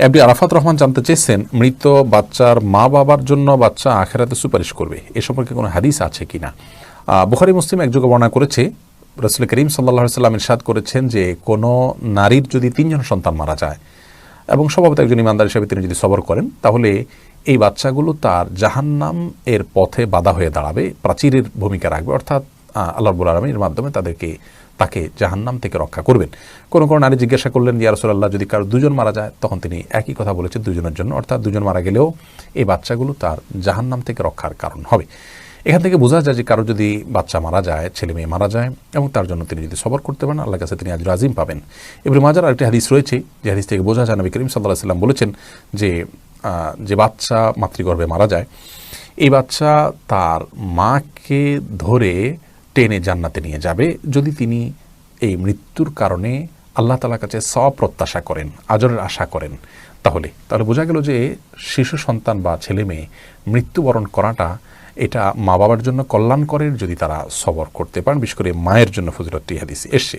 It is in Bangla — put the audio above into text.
এমডি আরাফাত রহমান জানতে চেয়েছেন মৃত বাচ্চার মা বাবার জন্য বাচ্চা আখেরাতে সুপারিশ করবে। এ সম্পর্কে কোনো হাদিস আছে কিনা? আহ, বুখারী মুসলিম এক যুগে বর্ণনা করেছে রসুল করিম সাল্লাহ সাল্লাম ইরশাদ করেছেন যে কোনো নারীর যদি তিনজন সন্তান মারা যায় এবং স্বভাবত একজন ইমানদার হিসাবে তিনি যদি সবর করেন তাহলে এই বাচ্চাগুলো তার জাহান্নাম এর পথে বাধা হয়ে দাঁড়াবে প্রাচীরের ভূমিকা রাখবে অর্থাৎ আল্লাহ রবুল আলমীর মাধ্যমে তাদেরকে, তাকে জাহান্নাম থেকে রক্ষা করবেন। কোনো কোনো নারী জিজ্ঞাসা করলেন, ইয়া রসুল্লাহ যদি কারও দুজন মারা যায়? তখন তিনি একই কথা বলেছেন, দুজনের জন্য। অর্থাৎ দুজন মারা গেলেও এই বাচ্চাগুলো তার জাহান্নাম থেকে রক্ষার কারণ হবে। এখান থেকে বোঝা যায় যে কারও যদি বাচ্চা মারা যায়, ছেলে মেয়ে মারা যায়, এবং তার জন্য তিনি যদি সবর করতে পারেন আল্লাহ কাছে তিনি আজ আজিম পাবেন। এবারে মাজার আরেকটি হাদিস রয়েছে, যে হাদিস থেকে বোঝা যায়, নবী করিম সাল্লাহ সাল্লাম বলেছেন যে যে বাচ্চা মাতৃগর্ভে মারা যায়, এই বাচ্চা তার মাকে ধরে টেনে জান্নাতে নিয়ে যাবে যদি তিনি এই মৃত্যুর কারণে আল্লাহ তালার কাছে সপ্রত্যাশা করেন, আজরের আশা করেন। তাহলে তাহলে বোঝা গেল যে শিশু সন্তান বা ছেলে মেয়ে মৃত্যুবরণ করাটা এটা মা বাবার জন্য কল্যাণকরের যদি তারা সবর করতে পারেন, বিশেষ করে মায়ের জন্য ফজিলতটি হাদিস এসছে।